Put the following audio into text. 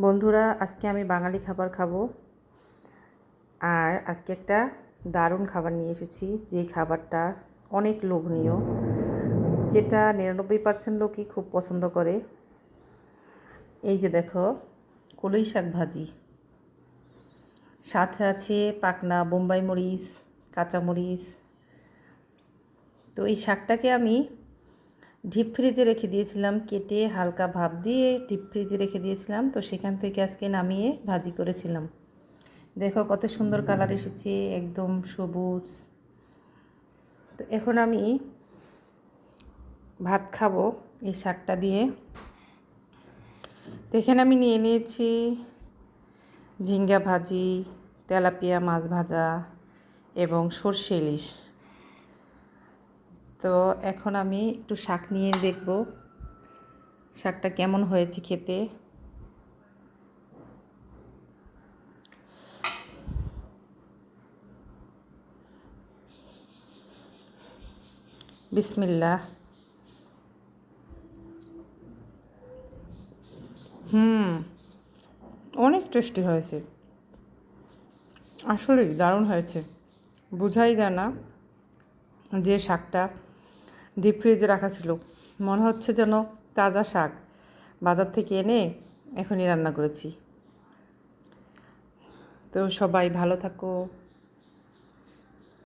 বন্ধুরা, আজকে আমি বাঙালি খাবার খাব। আর আজকে একটা দারুণ খাবার নিয়ে এসেছি যেই খাবারটা অনেক লোভনীয়, যেটা নিরানব্বই পার্সেন্ট লোকই খুব পছন্দ করে। এই যে দেখো, কলই শাক ভাজি। সাথে আছে পাকনা বোম্বাই মরিচ, কাঁচামরিচ। তো এই শাকটাকে আমি ডিপ ফ্রিজে রেখে দিয়েছিলাম, কেটে হালকা ভাপ দিয়ে ডিপ ফ্রিজে রেখে দিয়েছিলাম। তো সেখান থেকে আজকে নামিয়ে ভাজি করেছিলাম। দেখো কত সুন্দর কালার এসেছে, একদম সবুজ। তো এখন আমি ভাত খাব এই শাকটা দিয়ে। তো এখানে আমি নিয়ে নিয়েছি ঝিঙ্গা ভাজি, তেলাপিয়া মাছ ভাজা এবং সর্ষে ইলিশ। তো এখন আমি একটু শাক নিয়ে দেখব। শাকটা কেমন হয়েছে খেতে? বিসমিল্লা হুম, অনেক টেস্টি হয়েছে। আসলেই দারুণ হয়েছে। বোঝাই যায় না যে শাকটা ডিপ ফ্রিজে রাখা ছিল। মনে হচ্ছে যেন তাজা শাক। বাজার থেকে এনে এখনই রান্না করেছি। তো সবাই ভালো থাকো।